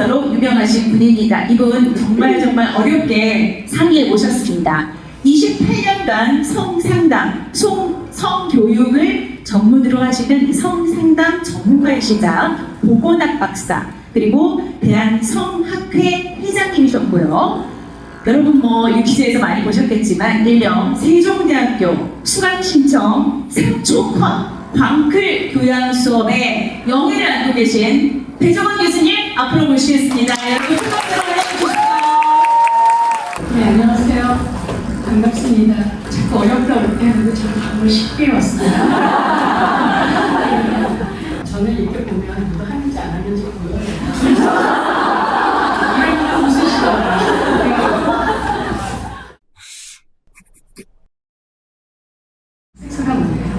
박사로 유명하신 분입니다. 이분 정말 정말 어렵게 상의해 모셨습니다. 28년간 성상담, 송, 성교육을 전문으로 하시는 성상담 전문가이시자 보건학 박사, 그리고 대한성학회 회장님이셨고요. 여러분 뭐 유퀴즈에서 많이 보셨겠지만 일명 세종대학교 수강신청 삼초과 광클 교양 수업에 영예를 안고 계신 배정원 교수님 앞으로 모시겠습니다. 여러분 큰 박수로 맞아주시죠. 네, 안녕하세요. 반갑습니다. 자꾸 어렵다 어렵게 하는데 저는 답을 쉽게 왔습니다. 저는 이렇게 보면 누가 하는지 안 하는지 보여요. 이렇게 웃으시더라고요. 섹스가 뭐예요?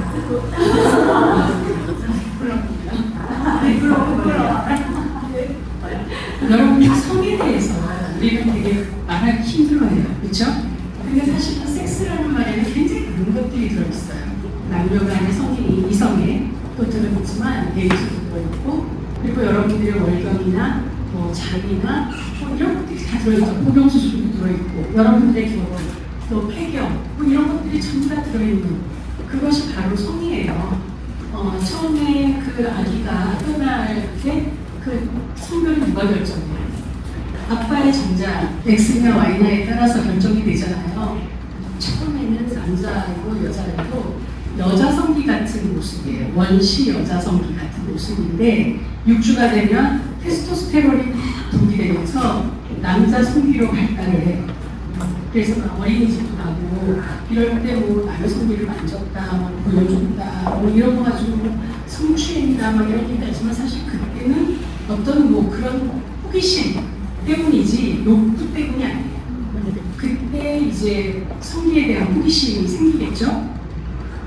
여러분 성에 대해서 우리는 되게 말하기 힘들어해요. 그렇죠? 근데 사실은 섹스라는 말에는 굉장히 많은 것들이 들어있어요. 남녀 간의 성이 이성에 또 들어있지만 데이트도 들어있고 그리고 여러분들의 월경이나 뭐 장이나 뭐 이런 것들이 다 들어있죠. 포경수술도 들어있고 여러분들의 결혼 또 폐경 뭐 이런 것들이 전부 다 들어있는 그것이 바로 성이에요. 어, 처음에 그 아기가 태어날 때 그 성별을 누가 결정해요? 아빠의 정자 X나 Y나에 따라서 결정이 되잖아요. 처음에는 남자이고 여자이고 여자 성기 같은 모습이에요. 원시 여자 성기 같은 모습인데 6주가 되면 테스토스테론이 막 분비되면서 남자 성기로 발달을 해요. 그래서 막 어린이집도 가고 이럴 때 뭐 남의 성기를 만졌다, 뭐 보여준다, 뭐 이런 거 가지고 뭐 성추행이다, 막 이런 얘기 하지만 사실 그때는 어떤 뭐 그런 호기심 때문이지 욕구 때문이 아니에요. 그때 이제 성기에 대한 호기심이 생기겠죠.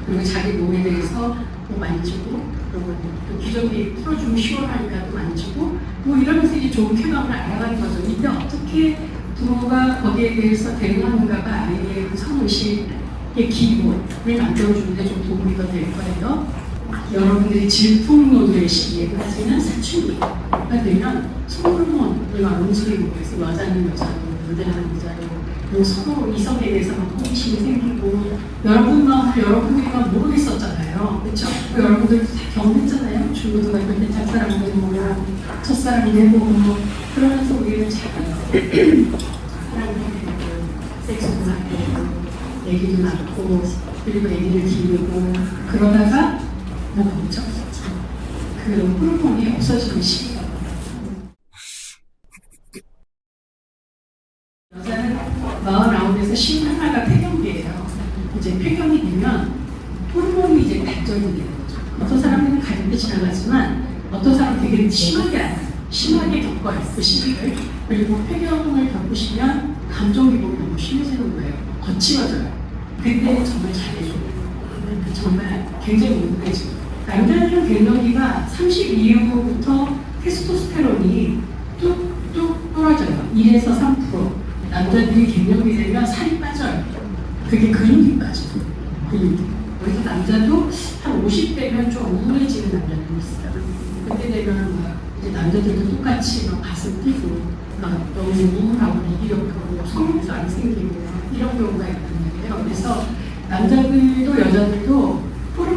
그리고 자기 몸에 대해서 뭐 만지고 그리고 또 기저귀 풀어주면 시원하니까 또 만지고 뭐 이러면서 이제 좋은 쾌감을 알아가는 거죠. 근데 어떻게 부모가 거기에 대해서 대응하는가가 아이의 그 성의식의 기본을 만들어주는데 좀 도움이 더 될 거예요. 여러분들이 질풍노도의 시기에 까지는 사춘기가 되면 성호르몬을 막 움직이고 그래서 여자는 여자로 여자는 여자로 뭐 서로 이성에 대해서 막 호기심이 생기고. 여러분 막 여러분들이 막 모르겠었잖아요. 그렇죠? 여러분들 다 경험했잖아요. 중고등학교 때 짝사랑 되고 첫사랑 되고 뭐 그러면서 우리는 자라요. 사랑도 되고 섹스도 하고 얘기도 낳고 그리고 애기를 기르고 그러다가 뭐가 오죠? 그 호르몬이 없어지는 시기가 여자는 49에서 51가 폐경기예요. 이제 폐경이 되면 호르몬이 이제 발전이 되는 거죠. 어떤 사람들은 가볍게 지나가지만 어떤 사람은 되게 심하게. 심하게 겪어요. 그 시기를. 그리고 폐경을 겪으시면 감정 기복이 너무 심해지는 거예요. 거칠어져요. 근데 정말 잘해줘요. 정말 굉장히 궁금해지고 남자들은 갱년기가 30 이후부터 테스토스테론이 뚝뚝 떨어져요. 1에서 3%. 남자들이 갱년기 되면 살이 빠져요. 그게 근육이 빠져요. 근육이. 그래서 남자도 한 50대면 좀 우울해지는 남자들이 있어요. 그때 되면 막 이제 남자들도 똑같이 막 가슴 뛰고 막 너무 우울하고 무기력하고 성욕도 안 생기고 이런 경우가 있단 말이에요. 그래서 남자들도 여자들도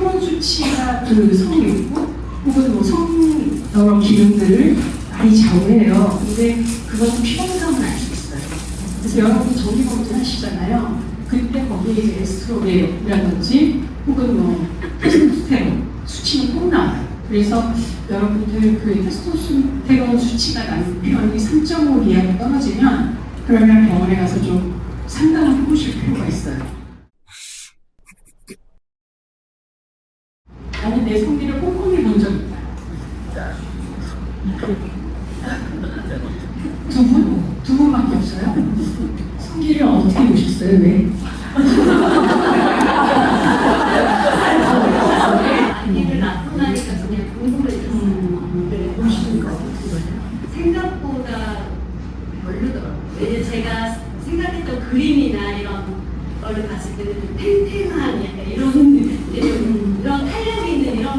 호르몬 수치가 그 성이 있고 혹은 뭐 성 여러 기능들을 많이 좌우해요. 근데 그것은 피곤감을 알 수 있어요. 그래서 여러분 정기 검진 하시잖아요. 그때 거기에 에스트로겐이라든지 혹은 뭐 테스토스테론 수치는 꼭 나와요. 그래서 여러분들 그 테스토스테론 수치가 남편이 3.5 이하로 떨어지면 그러면 병원에 가서 좀 상담을 해보실 필요가 있어요. 나는 내 성기를 꼼꼼히 본 적 있다. 두 분? 두 분밖에 없어요? 성기를 어떻게 보셨어요? 왜? 아기를 낳고 나니까 그냥 궁금해졌어요. 음, 네, 보시는 거 어떠세요? 생각보다 별로더라고요. 왜냐면 제가 생각했던 그림이나 이런 걸 봤을 때는 좀 탱탱한 약간 이런 좀 이런 탄력 있는 이런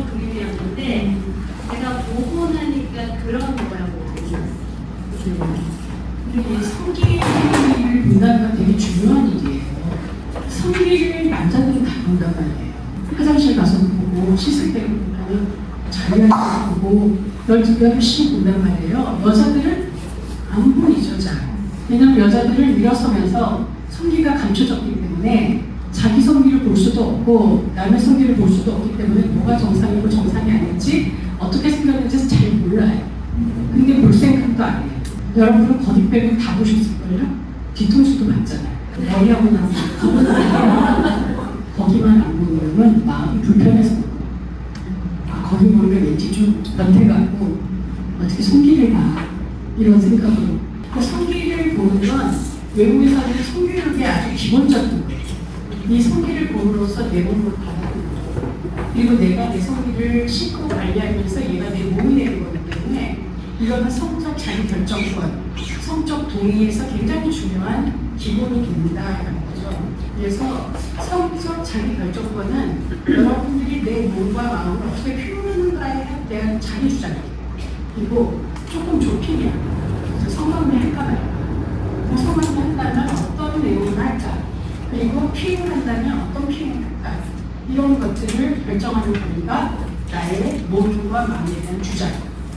이 성기를 본다는 건 되게 중요한 일이에요. 성기를 남자들은 다 본단 말이에요. 화장실 가서 보고 씻을 때 보고 자리할 때 보고 열두열씩 본단 말이에요. 여자들은 안 보이죠, 잘. 왜냐면 여자들은 일어서면서 성기가 감춰졌기 때문에 자기 성기를 볼 수도 없고 남의 성기를 볼 수도 없기 때문에 뭐가 정상이고 정상이 아닌지 어떻게 생겼는지 잘 몰라요. 근데 볼 생각도 안 해요. 여러분은 거기 빼고 다 보셨을걸요? 뒤통수도 봤잖아요. 머리하고 나서 거기만 안 보면 마음이 불편해서 아, 거기 보면 왠지 좀 변태 같고 어떻게 성기를 봐 이런 생각으로 그 성기를 보는 건 외국에서는 성교육이 아주 기본적인 거예요. 이 성기를 봄으로써 내 몸을 받아들이고 그리고 내가 내 성기를 씻고 관리하면서 얘가 내 몸이 되는 때문에 이거는 성적 자기 결정권, 성적 동의에서 굉장히 중요한 기본이 됩니다라는 거죠. 그래서 성적 자기 결정권은 여러분들이 내 몸과 마음을 어떻게 표현하는가에 대한 주장이에요. 그리고 조금 좁히면 성관계 할까 말까. 성관계 한다면 어떤 내용을 할까. 그리고 피임을 한다면 어떤 피임을 할까. 이런 것들을 결정하는 권리가 나의 몸과 마음에 대한 주장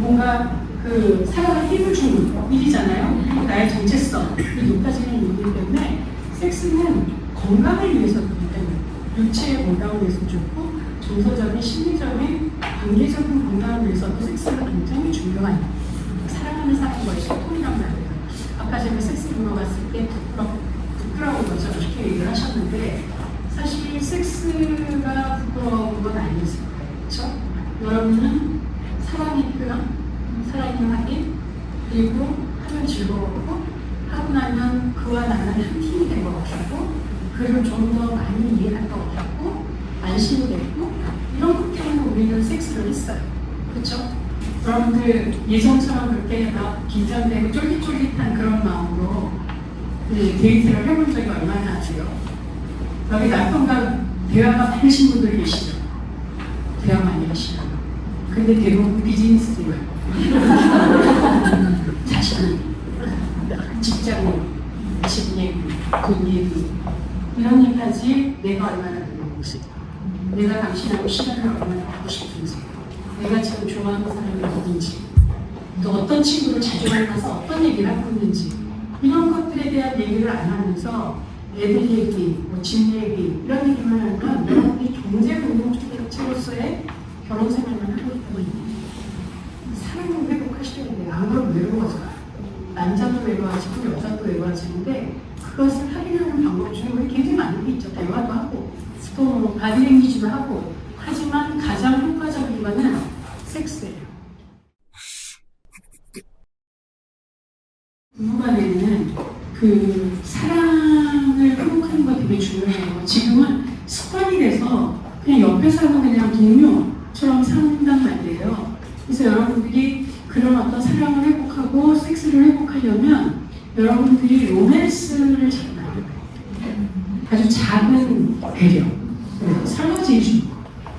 뭔가 그 사랑을 힘을 주는 일이잖아요. 나의 정체성이 높아지는 일이기 때문에 섹스는 건강을 위해서 그렇기 때문에 육체의 건강을 위해서 좋고 정서적인 심리적인 관계적인 건강을 위해서도 섹스가 굉장히 중요한 사랑하는 사람과의 소통이란 말이에요. 아까 제가 섹스 갔을 때 부끄러, 부끄러운 거죠. 이렇게 얘기를 하셨는데 사실 섹스가 부끄러운 건 아니었을 거예요. 그렇죠? 여러분은 사랑의 표현, 사랑의 확인, 그리고 하면 즐거웠고 하고 나면 그와 나는 한 팀이 된 것 같고 그리고 좀 더 많이 이해할 것 같고 안심이 됐고 이런 것 때문에 우리는 섹스를 했어요. 그렇죠? 여러분들 예전처럼 그렇게 막 긴장되고 쫄깃쫄깃한 그런 마음으로 네, 데이트를 해본 적이 얼마나 하세요? 여기 남편과 대화가 많으신 분들 계시죠? 대화 많이 하시죠? 근데 대부분 비즈니스예요. 자신, 직장, 집 얘기, 돈 얘기 이런 얘기까지 내가 얼마나 되는지 내가 당신하고 시간을 얼마나 하고 싶은지 내가 지금 좋아하는 사람이 누군지 또 어떤 친구를 자주 만나서 어떤 얘기를 하고 있는지 이런 것들에 대한 얘기를 안 하면서 애들 얘기, 뭐 집 얘기 이런 얘기만 하면 여러분이 경제 공동체로서의 결혼 생활만 하고 있다는 얘기예요. 사랑을 회복하셔야 돼요. 안 그러면 외로워져요. 남자도 외로워지고 여자도 외로워지는데 그것을 할인하는 방법 중에 굉장히 많은 게 있죠. 대화도 하고 또 바디랭귀지도 하고 하지만 가장 효과적인 거는 섹스예요. 부부간에는 그 사랑을 회복하는 거 되게 중요해요. 지금은 습관이 돼서 그냥 옆에서 하는 그냥 동료처럼 산단 말이에요. 그래서 여러분들이 그런 어떤 사랑을 회복하고 섹스를 회복하려면 여러분들이 로맨스를 돼요. 아주 작은 배려, 네, 설거지 해주는 거,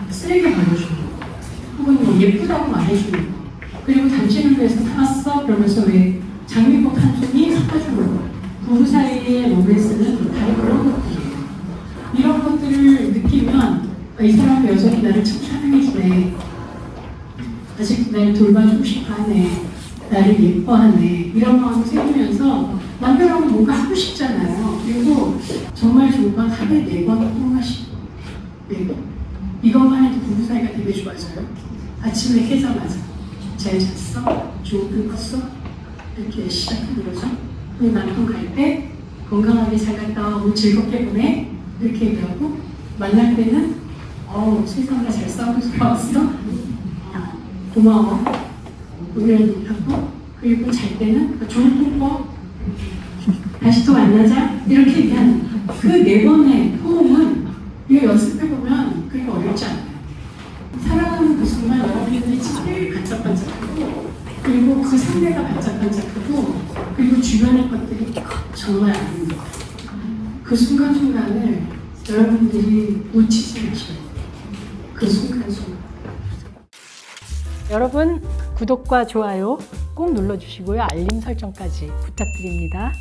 쓰레기 버려주는 거, 혹은 뭐 예쁘다고 말해주는 거, 그리고 당신을 위해서 사왔어? 그러면서 왜 장미꽃 한 송이 섞어주는 거. 부부 사이의 로맨스는 바로 그런 것들이에요. 이런 것들을 느끼면 아, 이 사람 여전히 나를 참 사랑해주네. 아직 날 돌봐주고 싶어 하네. 나를 예뻐하네. 이런 마음이 생기면서 남편하고 뭔가 하고 싶잖아요. 그리고 정말 좋은 건 하루에 네번 통화하시고 네 번. 이것만 해도 부부 사이가 되게 좋아져요. 아침에 깨자마자 잘 잤어? 좋은 꿈 꿨어? 이렇게 시작하는 거죠. 우리 남편 갈 때 건강하게 잘 갔다 와 오늘 즐겁게 보내 이렇게 얘기하고 만날 때는 어 세상과 잘 싸우면서 왔어? 어, 고마워. 이런 얘기하고 그리고 잘 때는 좋은 꿈 꿔. 다시 또 만나자. 이렇게 얘기하는 그 네 번의 호응은 이거 연습해보면 그게 어렵지 않아요. 사랑하는 그 순간 여러분들이 제일 반짝반짝하고 그리고 그 상대가 반짝반짝하고 그리고 주변의 것들이 정말 아름다워요. 그 순간순간을 여러분들이 놓치지 마셔요. 그 순간순간. 여러분 구독과 좋아요 꼭 눌러주시고요. 알림 설정까지 부탁드립니다.